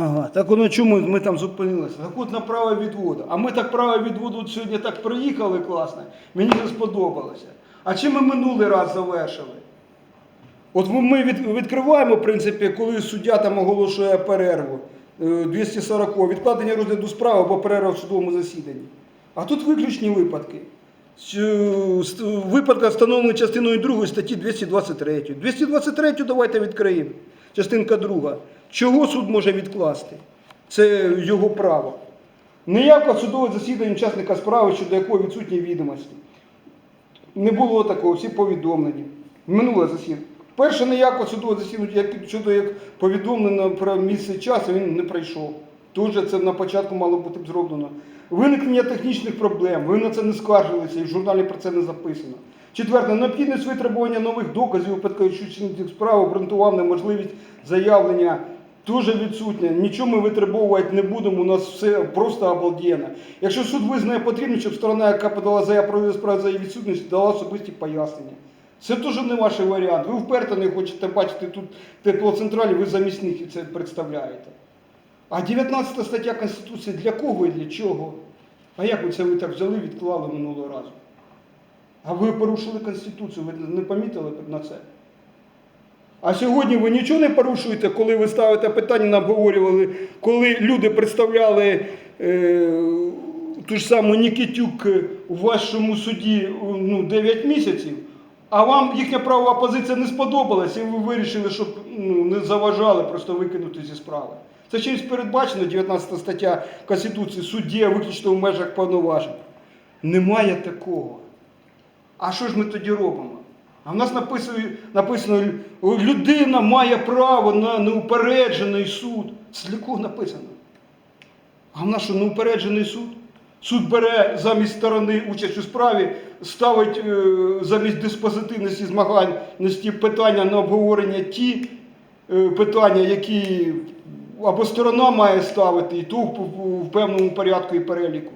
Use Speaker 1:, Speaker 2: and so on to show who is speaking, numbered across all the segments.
Speaker 1: Ага, так воно чому ми там зупинилися? Так от на право відводу. А ми так право відводу сьогодні так проїхали класно, мені не сподобалося. А чим ми минулий раз завершили? От ми- ми від, відкриваємо, в принципі, коли суддя там оголошує перерву е, 240 відкладення розгляду справи або перерва в судовому засіданні. А тут виключні випадки. Випадка встановлені частиною 2 статті 223. 223 давайте відкриємо. Частинка друга. Чого суд може відкласти? Це його право. Ніякого судового засідання учасника справи, щодо якого відсутні відомості. Не було такого, всі повідомлені. Минуле засідання. Перше ніякого судового засідання, щодо як повідомлено про місце часу, він не прийшов. Тут же це на початку мало бути зроблено. Виникнення технічних проблем, ви на це не скаржилися, і в журналі про це не записано. Четверте, необхідність витребування нових доказів, випадково чинних справ обґрунтував неможливість заявлення. Дуже відсутня. Нічого ми витребовувати не будемо, у нас все просто обалденно. Якщо суд визнає потрібним, щоб сторона, яка подала заяву про за її відсутність, дала особисті пояснення. Це теж не ваш варіант. Ви вперто не хочете бачити тут теплоцентралі, ви замість них це представляєте. А 19 стаття Конституції для кого і для чого? А як ви це ви так взяли, відклали минулого разу? А ви порушили Конституцію, ви не помітили на це? А сьогодні ви нічого не порушуєте, коли ви ставите питання, нам обговорювали, коли люди представляли е, ту ж саму Нікітюк у вашому суді ну, 9 місяців, а вам їхня правова позиція не сподобалась, і ви вирішили, щоб ну, не заважали, просто викинути зі справи. Це чимось передбачено, 19 стаття Конституції, суддя виключно в межах повноважень. Немає такого. А що ж ми тоді робимо? А в нас написано, написано людина має право на неупереджений суд. Це для кого написано? А в нас що неупереджений суд? Суд бере замість сторони участь у справі, ставить е, замість диспозитивності змагальності питання на обговорення ті е, питання, які або сторона має ставити, і то в, певному порядку і переліку.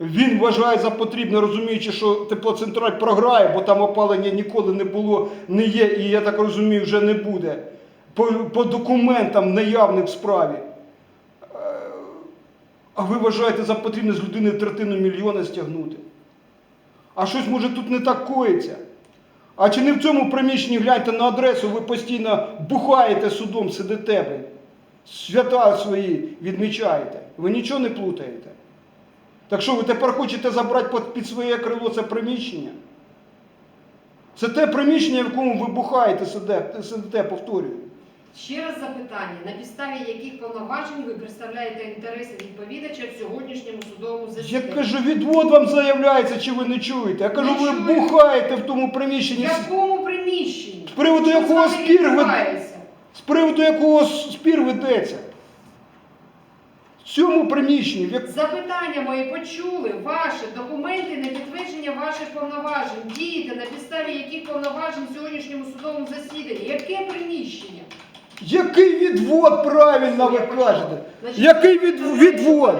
Speaker 1: Він вважає за потрібне, розуміючи, що теплоцентраль програє, бо там опалення ніколи не було, не є, і я так розумію, вже не буде. По, по документам наявним в справі. Е, А ви вважаєте за потрібне з людини третину мільйона стягнути? А щось може тут не так коїться? А чи не в цьому приміщенні гляньте на адресу, ви постійно бухаєте судом, сидите. Свята свої відмічаєте. Ви нічого не плутаєте. Так що ви тепер хочете забрати під- своє крило це приміщення? Це те приміщення, в якому ви бухаєте, сидите, повторюю.
Speaker 2: Ще раз запитання: на підставі яких повноважень ви представляєте інтереси відповідача в сьогоднішньому судовому
Speaker 1: Я
Speaker 2: засіданні?
Speaker 1: кажу, відвод вам заявляється, чи ви не чуєте? Я кажу, ви бухаєте в тому приміщенні, з-
Speaker 2: якому приміщенні?
Speaker 1: З приводу якого спір ви-? З приводу якого спір ведеться. В цьому приміщенні, в як...
Speaker 2: Запитання мої почули. Ваші документи на підтвердження ваших повноважень. Дієте на підставі яких повноважень в сьогоднішньому судовому засіданні? Яке приміщення?
Speaker 1: який відвод правильно ви кажете?
Speaker 2: Значить,
Speaker 1: Який від... відвод?